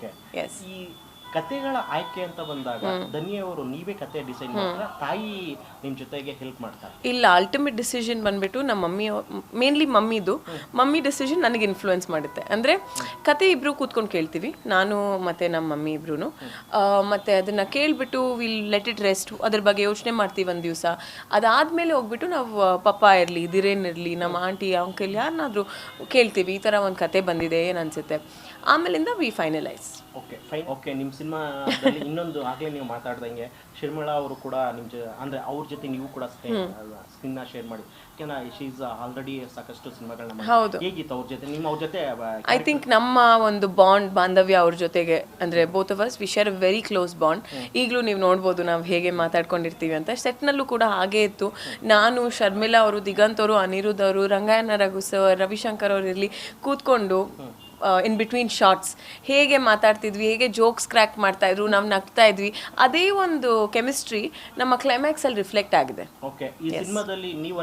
Okay yes ಈ ಕತೆಗಳ ಆಯ್ಕೆ ಅಂತ ಬಂದಾಗ ಧನ್ಯವರು ನೀವೇ ಕತೆ ಡಿಸೈನ್ ಮಾಡ್ತಾರ? ತಾಯಿ ನಿಮ್ ಜೊತೆಗೆ ಹೆಲ್ಪ್ ಮಾಡ್ತಾರೆ. ಇಲ್ಲ ಅಲ್ಟಿಮೇಟ್ ಡಿಸಿಷನ್ ಬಂದ್ಬಿಟ್ಟು ನಮ್ಮ ಮಮ್ಮಿ ಮೇನ್ಲಿ ಮಮ್ಮಿದು. ಮಮ್ಮಿ ಡಿಸಿಷನ್ ನನಗೆ ಇನ್ಫ್ಲೂಯೆನ್ಸ್ ಮಾಡುತ್ತೆ. ಅಂದ್ರೆ ಕತೆ ಇಬ್ರು ಕೂತ್ಕೊಂಡು ಕೇಳ್ತೀವಿ. ನಾನು ಮತ್ತೆ ನಮ್ಮ ಮಮ್ಮಿ ಇಬ್ರು ಮತ್ತೆ ಅದನ್ನ ಕೇಳ್ಬಿಟ್ಟು ವಿಲ್ ಲೆಟ್ ಇಟ್ ರೆಸ್ಟ್ ಅದ್ರ ಬಗ್ಗೆ ಯೋಚನೆ ಮಾಡ್ತೀವಿ ಒಂದ್ ದಿವಸ. ಅದಾದ್ಮೇಲೆ ಹೋಗ್ಬಿಟ್ಟು ನಾವು ಪಪ್ಪ ಇರಲಿ ದಿರೇನ್ ಇರ್ಲಿ ನಮ್ಮ ಆಂಟಿ ಅಂಕಲ್ ಯಾರನ್ನಾದ್ರೂ ಕೇಳ್ತೀವಿ. ಈ ತರ ಒಂದು ಕತೆ ಬಂದಿದೆ ಏನ್ ಅನ್ಸುತ್ತೆ? ಆಮೇಲಿಂದ we finalise okay fine okay ನಿಮ್ಮ ಸಿನಿಮಾದಲ್ಲಿ ಇನ್ನೊಂದು ಆಗಲೇ ನೀವು ಮಾತಾಡ್ದಂಗೆ ಶರ್ಮಿಳಾ ಅವರು ಕೂಡ ನಿಮ್ಮ ಜೊ ಅಂದ್ರೆ ಅವ್ರ ಜೊತೆ ನೀವು ಕೂಡ ಸ್ಕ್ರೀನ್ ಶೇರ್ ಮಾಡಿ. ಯಾಕೆಂದ್ರೆ ಶೀಸ್ ಆಲ್ರೆಡಿ ಸಾಕಷ್ಟು ಸಿನಿಮಾಗಳನ್ನ ಹೌದು. ಹೇಗಿತ್ತು ಅವ್ರ ಜೊತೆ? ನಿಮ್ಮ ಅವ್ರ ಜೊತೆ ಐ ಥಿಂಕ್ ನಮ್ಮ ಒಂದು ಬಾಂಡ್ ಬಾಂಧವ್ಯ ಅವ್ರ ಜೊತೆಗೆ ಅಂದರೆ both of us we share very close bond ಈಗಲೂ ನೀವು ನೋಡ್ಬೋದು ನಾವು ಹೇಗೆ ಮಾತಾಡ್ಕೊಂಡಿರ್ತೀವಿ ಅಂತ. ಸೆಟ್ನಲ್ಲೂ ಕೂಡ ಹಾಗೇ ಇತ್ತು. ನಾನು ಶರ್ಮಿಳಾ ಅವರು ದಿಗಂತ್ ಅವರು ಅನಿರುದ್ಧ ಅವರು ರಂಗಾಯಣ ರಘು ಸರ್ ರವಿಶಂಕರ್ ಅವರು ಇರಲಿ ಕೂತ್ಕೊಂಡು ಇನ್ ಬಿಟ್ವೀನ್ ಶಾರ್ಟ್ಸ್ ಹೇಗೆ ಮಾತಾಡ್ತಿದ್ವಿ ಹೇಗೆ ಜೋಕ್ಸ್ ಕ್ರ್ಯಾಕ್ ಮಾಡ್ತಾ ಇದ್ರು ನಾವು ನಗ್ತಾ ಇದ್ವಿ ಅದೇ ಒಂದು ಕೆಮಿಸ್ಟ್ರಿ ನಮ್ಮ ಕ್ಲೈಮ್ಯಾಕ್ಸ್ ಅಲ್ಲಿ ರಿಫ್ಲೆಕ್ಟ್ ಆಗಿದೆ. ಓಕೆ ಈ ಸಿನಿಮಾದಲ್ಲಿ ನೀವು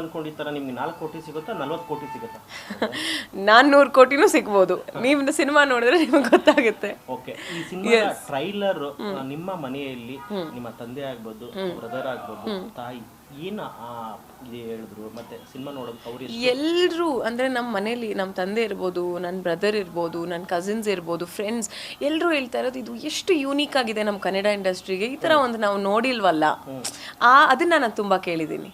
ನಿಮ್ಗೆ ನಾಲ್ಕು ಕೋಟಿ ಸಿಗುತ್ತಾ ನಲ್ವತ್ತು ಕೋಟಿ ಸಿಗುತ್ತಾ? ನಾನ್ನೂರು ಕೋಟಿನೂ ಸಿಗ್ಬೋದು. ನೀವು ಸಿನಿಮಾ ನೋಡಿದ್ರೆ ನಿಮ್ಗೆ ಗೊತ್ತಾಗುತ್ತೆ. ಓಕೆ ಈ ಸಿನಿಮಾ ಟ್ರೈಲರ್ ನಿಮ್ಮ ಮನೆಯಲ್ಲಿ ನಿಮ್ಮ ತಂದೆ ಆಗ್ಬೋದು ಬ್ರದರ್ ಆಗ್ಬೋದು ತಾಯಿ ಏನ ಆ ಇದು ಹೇಳಿದ್ರು? ಮತ್ತೆ ಸಿನಿಮಾ ನೋಡೋದು ಅವ್ರು ಎಲ್ಲರೂ ಅಂದರೆ ನಮ್ಮ ಮನೇಲಿ ನಮ್ಮ ತಂದೆ ಇರ್ಬೋದು ನನ್ನ ಬ್ರದರ್ ಇರ್ಬೋದು ನನ್ನ ಕಸಿನ್ಸ್ ಇರ್ಬೋದು ಫ್ರೆಂಡ್ಸ್ ಎಲ್ಲರೂ ಹೇಳ್ತಾ ಇರೋದು ಇದು ಎಷ್ಟು ಯೂನಿಕ್ ಆಗಿದೆ ನಮ್ಮ ಕನ್ನಡ ಇಂಡಸ್ಟ್ರಿಗೆ ಈ ಥರ ಒಂದು ನಾವು ನೋಡಿಲ್ವಲ್ಲ? ಆ ಅದನ್ನು ನಾನು ತುಂಬ ಕೇಳಿದ್ದೀನಿ.